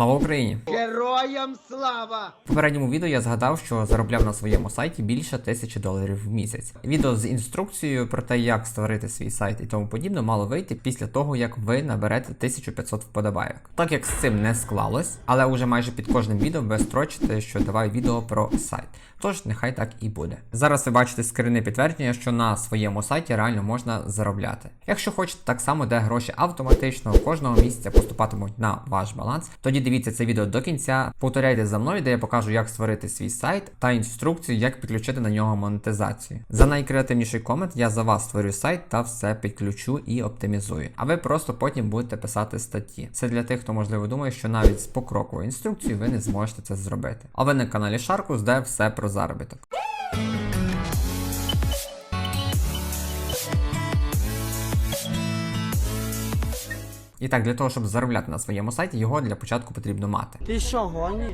Слава Україні! Героям слава! В попередньому відео я згадав, що заробляв на своєму сайті більше тисячі доларів в місяць. Відео з інструкцією про те, як створити свій сайт і тому подібне, мало вийти після того, як ви наберете 1500 вподобайок. Так як з цим не склалось, але уже майже під кожним відео ви строчите, що давай відео про сайт. Тож нехай так і буде. Зараз ви бачите скрини підтвердження, що на своєму сайті реально можна заробляти. Якщо хочете так само, де гроші автоматично кожного місяця поступатимуть на ваш баланс, тоді дивіться це відео до кінця. Повторяйте за мною, де я покажу, як створити свій сайт та інструкцію, як підключити на нього монетизацію. За найкреативніший комент я за вас створю сайт та все підключу і оптимізую. А ви просто потім будете писати статті. Це для тих, хто можливо думає, що навіть з покроковою інструкцією ви не зможете це зробити. А ви на каналі Шаркус, де все про заробіток. І так, для того, щоб заробляти на своєму сайті, його для початку потрібно мати. Ти що, гониш?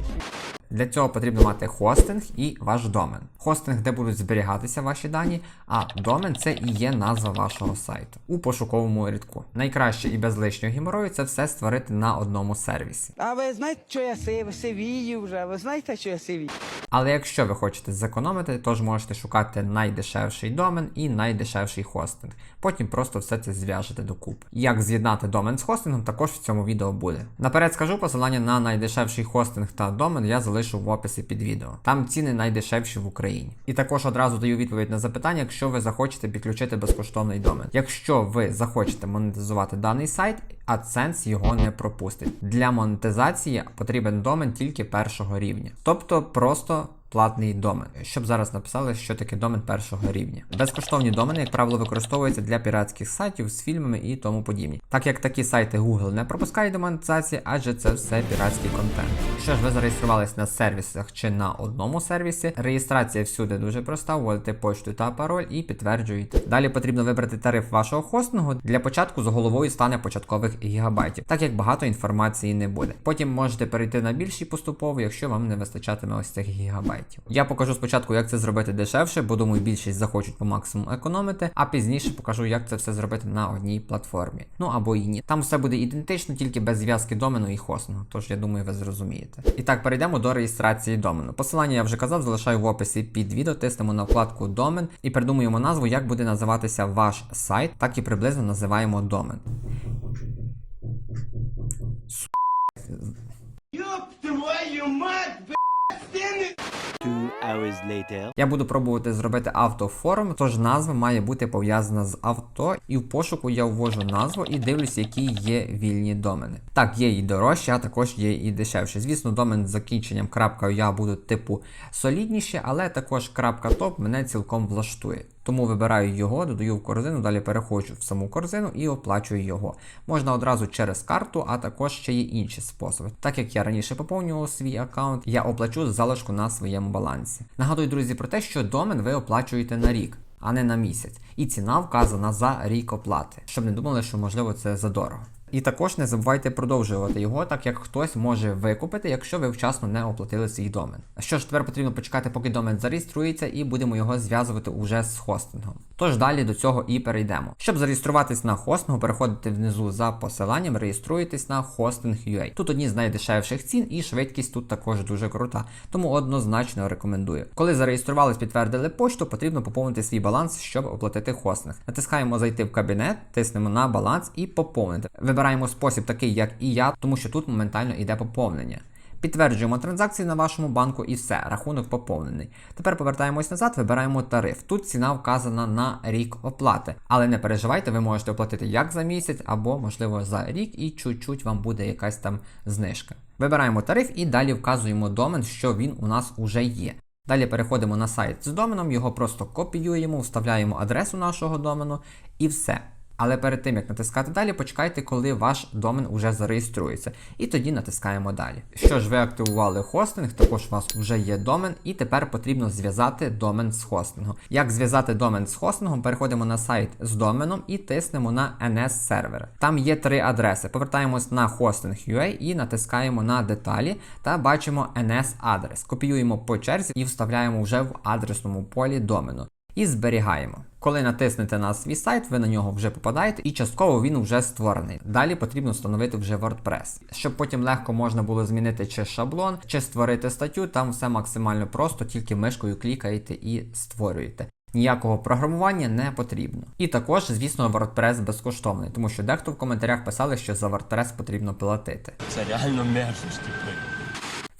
Для цього потрібно мати хостинг і ваш домен. Хостинг, де будуть зберігатися ваші дані, а домен це і є назва вашого сайту у пошуковому рядку. Найкраще і без лишнього геморою це все створити на одному сервісі. А ви знаєте, що я сив, сивію вже? Ви знаєте, що я сивію? Але якщо ви хочете зекономити, то ж можете шукати найдешевший домен і найдешевший хостинг. Потім просто все це зв'яжете докупи. Як з'єднати домен з хостингом, також в цьому відео буде. Наперед скажу посилання на найдешевший хостинг та домен я залишу в описі під відео. Там ціни найдешевші в Україні. І також одразу даю відповідь на запитання, якщо ви захочете підключити безкоштовний домен. Якщо ви захочете монетизувати даний сайт, AdSense його не пропустить. Для монетизації потрібен домен тільки першого рівня. Тобто просто платний домен. Щоб зараз написали, що таке домен першого рівня. Безкоштовні домени, як правило, використовуються для піратських сайтів з фільмами і тому подібні. Так як такі сайти Google не пропускають до монетизації, адже це все піратський контент. Якщо ж ви зареєструвались на сервісах чи на одному сервісі, реєстрація всюди дуже проста, вводите почту та пароль і підтверджуєте. Далі потрібно вибрати тариф вашого хостингу. Для початку з головою стане початкових гігабайтів, так як багато інформації не буде. Потім можете перейти на більший поступово, якщо вам не вистачатиме ось цих гігабайтів. Я покажу спочатку, як це зробити дешевше, бо думаю, більшість захочуть по максимуму економити, а пізніше покажу, як це все зробити на одній платформі. Ну або і ні. Там все буде ідентично, тільки без зв'язки домену і хостингу. Тож я думаю, ви зрозумієте. І так, перейдемо до реєстрації домену. Посилання я вже казав, залишаю в описі під відео, тиснемо на вкладку домен і придумуємо назву, як буде називатися ваш сайт, так і приблизно називаємо домен. Ёб твою мать, hours later. Я буду пробувати зробити автофорум, тож назва має бути пов'язана з авто, і в пошуку я ввожу назву і дивлюсь, які є вільні домени. Так, є і дорожчі, а також є і дешевші. Звісно, домен з закінченням .я буду типу солідніші, але також крапка топ мене цілком влаштує. Тому вибираю його, додаю в корзину, далі переходжу в саму корзину і оплачую його. Можна одразу через карту, а також ще є інші способи. Так як я раніше поповнював свій аккаунт, я оплачу залишку на своєму балансі. Нагадую, друзі, про те, що домен ви оплачуєте на рік. А не на місяць. І ціна вказана за рік оплати, щоб не думали, що можливо це задорого. І також не забувайте продовжувати його, так як хтось може викупити, якщо ви вчасно не оплатили свій домен. Що ж, тепер потрібно почекати, поки домен зареєструється, і будемо його зв'язувати уже з хостингом. Тож далі до цього і перейдемо. Щоб зареєструватись на хостингу, переходите внизу за посиланням, реєструєтесь на hosting.ua. Тут одні з найдешевших цін, і швидкість тут також дуже крута, тому однозначно рекомендую. Коли зареєструвались, підтвердили почту, потрібно поповнити свій баланс, щоб оплатити хостинг. Натискаємо зайти в кабінет, тиснемо на баланс і поповнити. Вибираємо спосіб такий, як і я, тому що тут моментально йде поповнення. Підтверджуємо транзакції на вашому банку і все, рахунок поповнений. Тепер повертаємось назад, вибираємо тариф. Тут ціна вказана на рік оплати. Але не переживайте, ви можете оплатити як за місяць, або, можливо, за рік, і чуть-чуть вам буде якась там знижка. Вибираємо тариф і далі вказуємо домен, що він у нас уже є. Далі переходимо на сайт з доменом, його просто копіюємо, вставляємо адресу нашого домену і все. Але перед тим як натискати далі, почекайте, коли ваш домен уже зареєструється. І тоді натискаємо далі. Що ж, ви активували хостинг, також у вас вже є домен, і тепер потрібно зв'язати домен з хостингом. Як зв'язати домен з хостингом, переходимо на сайт з доменом і тиснемо на NS сервер. Там є три адреси. Повертаємось на hosting.ua і натискаємо на деталі та бачимо NS адрес. Копіюємо по черзі і вставляємо вже в адресному полі домену. І зберігаємо. Коли натиснете на свій сайт, ви на нього вже попадаєте, і частково він вже створений. Далі потрібно встановити вже WordPress, щоб потім легко можна було змінити чи шаблон, чи створити статтю. Там все максимально просто, тільки мишкою клікаєте і створюєте. Ніякого програмування не потрібно. І також, звісно, WordPress безкоштовний, тому що дехто в коментарях писали, що за WordPress потрібно платити. Це реально мерзость, типу.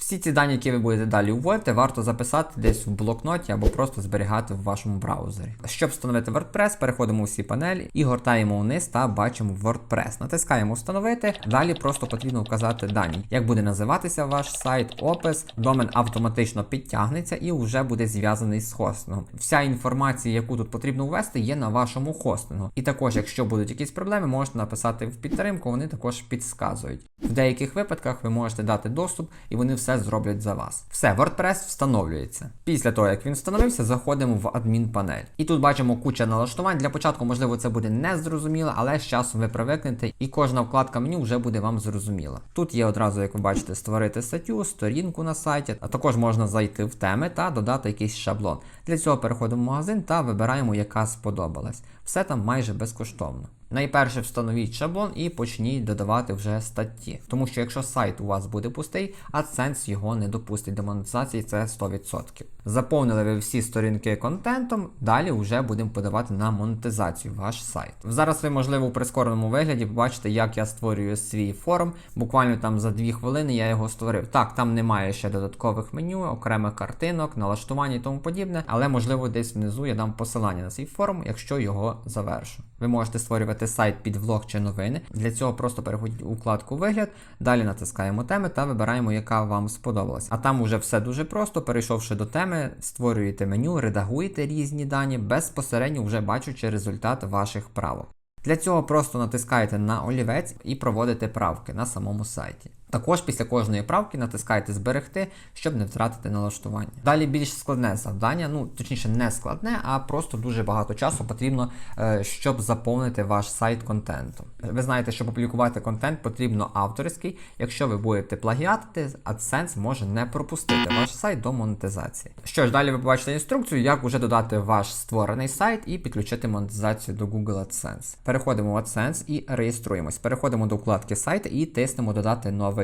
Всі ці дані, які ви будете далі вводити, варто записати десь в блокноті або просто зберігати в вашому браузері. Щоб встановити WordPress, переходимо у всі панелі і гортаємо вниз та бачимо WordPress. Натискаємо Встановити. Далі просто потрібно вказати дані, як буде називатися ваш сайт, опис, домен автоматично підтягнеться і вже буде зв'язаний з хостингом. Вся інформація, яку тут потрібно ввести, є на вашому хостингу. І також, якщо будуть якісь проблеми, можете написати в підтримку, вони також підсказують. В деяких випадках ви можете дати доступ і вони все зроблять за вас. Все, WordPress встановлюється. Після того, як він встановився, заходимо в адмінпанель. І тут бачимо куча налаштувань. Для початку, можливо, це буде незрозуміло, але з часом ви привикнете, і кожна вкладка меню вже буде вам зрозуміла. Тут є одразу, як ви бачите, створити статтю, сторінку на сайті, а також можна зайти в теми та додати якийсь шаблон. Для цього переходимо в магазин та вибираємо, яка сподобалась. Все там майже безкоштовно. Найперше встановіть шаблон і почніть додавати вже статті. Тому що якщо сайт у вас буде пустий, AdSense його не допустить до монетизації, це 100%. Заповнили ви всі сторінки контентом, далі вже будемо подавати на монетизацію ваш сайт. Зараз ви, можливо, у прискореному вигляді побачите, як я створюю свій форум. Буквально там за 2 хвилини я його створив. Так, там немає ще додаткових меню, окремих картинок, налаштування і тому подібне, але можливо десь внизу я дам посилання на свій форум, якщо його завершу. Ви можете створювати сайт під влог чи новини. Для цього просто переходіть у вкладку Вигляд, далі натискаємо теми та вибираємо, яка вам сподобалась. А там уже все дуже просто. Перейшовши до теми, створюєте меню, редагуєте різні дані, безпосередньо вже бачучи результат ваших правок. Для цього просто натискаєте на олівець і проводите правки на самому сайті. Також після кожної правки натискаєте зберегти, щоб не втратити налаштування. Далі більш складне завдання, ну точніше не складне, а просто дуже багато часу потрібно, е, щоб заповнити ваш сайт контентом. Ви знаєте, щоб опублікувати контент потрібно авторський. Якщо ви будете плагіатити, AdSense може не пропустити ваш сайт до монетизації. Що ж, далі ви побачите інструкцію, як уже додати ваш створений сайт і підключити монетизацію до Google AdSense. Переходимо в AdSense і реєструємось. Переходимо до вкладки сайт і тиснемо додати новий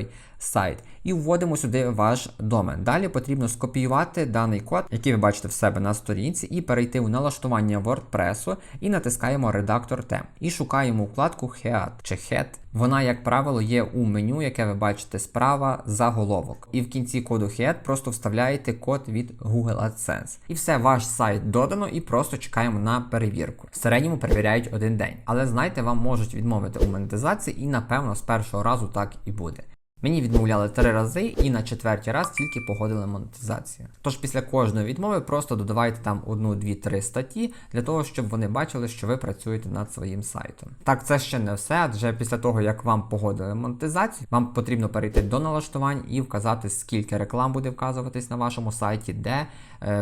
сайт. І вводимо сюди ваш домен. Далі потрібно скопіювати даний код, який ви бачите в себе на сторінці, і перейти у налаштування WordPress і натискаємо редактор тем. І шукаємо вкладку Head чи Head. Вона, як правило, є у меню, яке ви бачите справа заголовок. І в кінці коду Head просто вставляєте код від Google AdSense. І все, ваш сайт додано, і просто чекаємо на перевірку. В середньому перевіряють один день. Але знайте, вам можуть відмовити у монетизації, і напевно з першого разу так і буде. Мені відмовляли три рази і на четвертій раз тільки погодили монетизацію. Тож після кожної відмови просто додавайте там одну, дві, три статті для того, щоб вони бачили, що ви працюєте над своїм сайтом. Так, це ще не все, адже після того, як вам погодили монетизацію, вам потрібно перейти до налаштувань і вказати, скільки реклам буде вказуватись на вашому сайті, де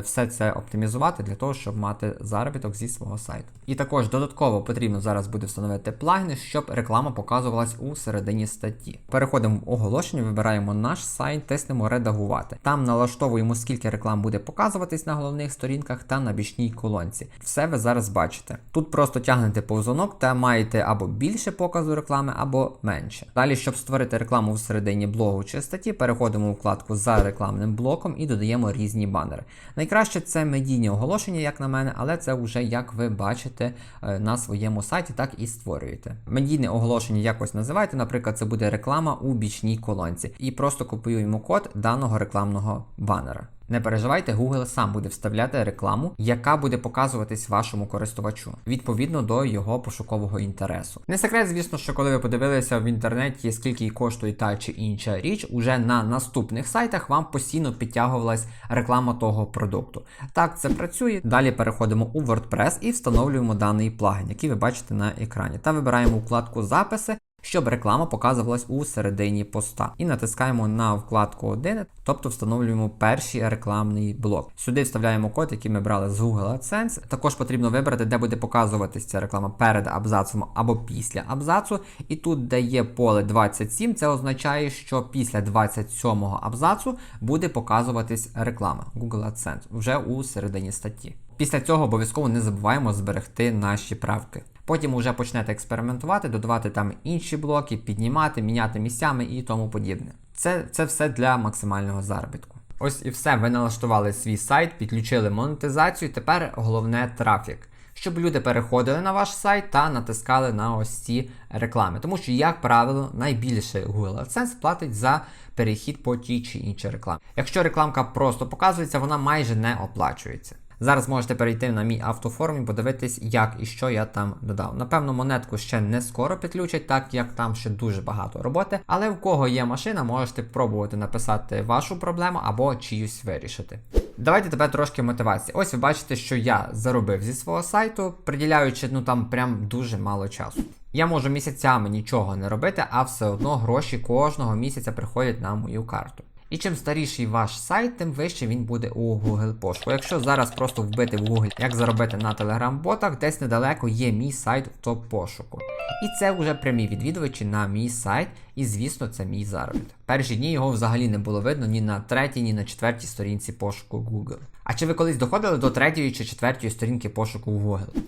все це оптимізувати для того, щоб мати заробіток зі свого сайту. І також додатково потрібно зараз буде встановити плагіни, щоб реклама показувалась у середині статті. Переходимо в оголошення, вибираємо наш сайт, тиснемо редагувати. Там налаштовуємо, скільки реклам буде показуватись на головних сторінках та на бічній колонці. Все ви зараз бачите. Тут просто тягнете повзунок та маєте або більше показу реклами, або менше. Далі, щоб створити рекламу всередині блогу чи статті, переходимо у вкладку за рекламним блоком і додаємо різні банери. Найкраще це медійні оголошення, як на мене, але це вже як ви бачите е, на своєму сайті, так і створюєте. Медійне оголошення якось називайте, наприклад, це буде реклама у бічній колонці. І просто копіюємо код даного рекламного банера. Не переживайте, Google сам буде вставляти рекламу, яка буде показуватись вашому користувачу відповідно до його пошукового інтересу. Не секрет, звісно, що коли ви подивилися в інтернеті, скільки коштує та чи інша річ, уже на наступних сайтах вам постійно підтягувалась реклама того продукту. Так, це працює. Далі переходимо у WordPress і встановлюємо даний плагін, який ви бачите на екрані, та вибираємо вкладку записи щоб реклама показувалась у середині поста. І натискаємо на вкладку 1, тобто встановлюємо перший рекламний блок. Сюди вставляємо код, який ми брали з Google AdSense. Також потрібно вибрати, де буде показуватися ця реклама перед абзацом або після абзацу. І тут, де є поле 27, це означає, що після 27 абзацу буде показуватись реклама Google AdSense вже у середині статті. Після цього обов'язково не забуваємо зберегти наші правки. Потім вже почнете експериментувати, додавати там інші блоки, піднімати, міняти місцями і тому подібне. Це, це все для максимального заробітку. Ось і все. Ви налаштували свій сайт, підключили монетизацію. Тепер головне трафік. Щоб люди переходили на ваш сайт та натискали на ось ці реклами. Тому що, як правило, найбільше Google AdSense платить за перехід по тій чи іншій рекламі. Якщо рекламка просто показується, вона майже не оплачується. Зараз можете перейти на мій автофорум і подивитись, як і що я там додав. Напевно, монетку ще не скоро підключать, так як там ще дуже багато роботи. Але в кого є машина, можете пробувати написати вашу проблему або чиюсь вирішити. Давайте тепер трошки мотивації. Ось ви бачите, що я заробив зі свого сайту, приділяючи ну там прям дуже мало часу. Я можу місяцями нічого не робити, а все одно гроші кожного місяця приходять на мою карту. І чим старіший ваш сайт, тим вище він буде у Google пошуку. Якщо зараз просто вбити в Google, як заробити на Telegram-ботах, десь недалеко є мій сайт в топ пошуку. І це вже прямі відвідувачі на мій сайт, і звісно, це мій заробіток. Перші дні його взагалі не було видно ні на третій, ні на четвертій сторінці пошуку Google. А чи ви колись доходили до третьої чи четвертої сторінки пошуку в Google?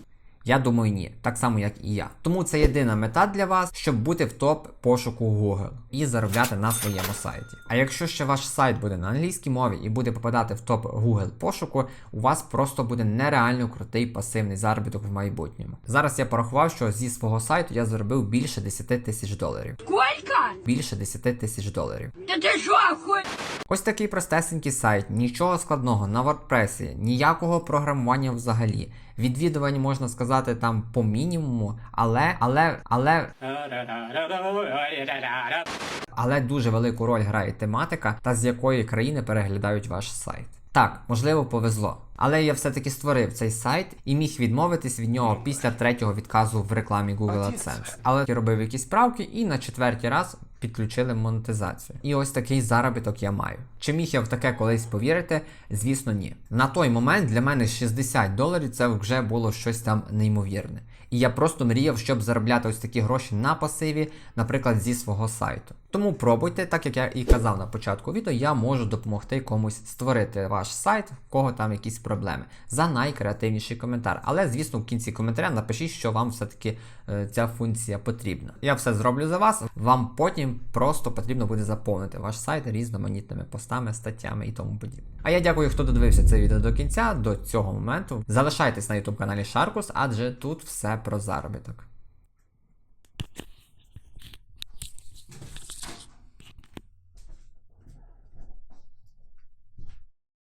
Я думаю, ні, так само як і я. Тому це єдина мета для вас, щоб бути в топ пошуку Google і заробляти на своєму сайті. А якщо ще ваш сайт буде на англійській мові і буде попадати в топ Google пошуку, у вас просто буде нереально крутий пасивний заробіток в майбутньому. Зараз я порахував, що зі свого сайту я заробив більше 10 тисяч доларів. Сколько? Більше 10 тисяч доларів. Да ты шо, охуй? Ось такий простесенький сайт, нічого складного на WordPress, ніякого програмування взагалі. Відвідувань можна сказати там по мінімуму, але, але, але. Але дуже велику роль грає тематика та з якої країни переглядають ваш сайт. Так, можливо, повезло. Але я все-таки створив цей сайт і міг відмовитись від нього після третього відказу в рекламі Google AdSense. Але я робив якісь правки і на четвертій раз підключили монетизацію. І ось такий заробіток я маю. Чи міг я в таке колись повірити? Звісно, ні. На той момент для мене 60 доларів це вже було щось там неймовірне. І я просто мріяв, щоб заробляти ось такі гроші на пасиві, наприклад, зі свого сайту. Тому пробуйте, так як я і казав на початку відео, я можу допомогти комусь створити ваш сайт, в кого там якісь проблеми, за найкреативніший коментар. Але, звісно, в кінці коментаря напишіть, що вам все-таки е, ця функція потрібна. Я все зроблю за вас. Вам потім просто потрібно буде заповнити ваш сайт різноманітними постами, статтями і тому подібне. А я дякую, хто додивився це відео до кінця, до цього моменту. Залишайтесь на YouTube каналі Sharkus, адже тут все про заробіток.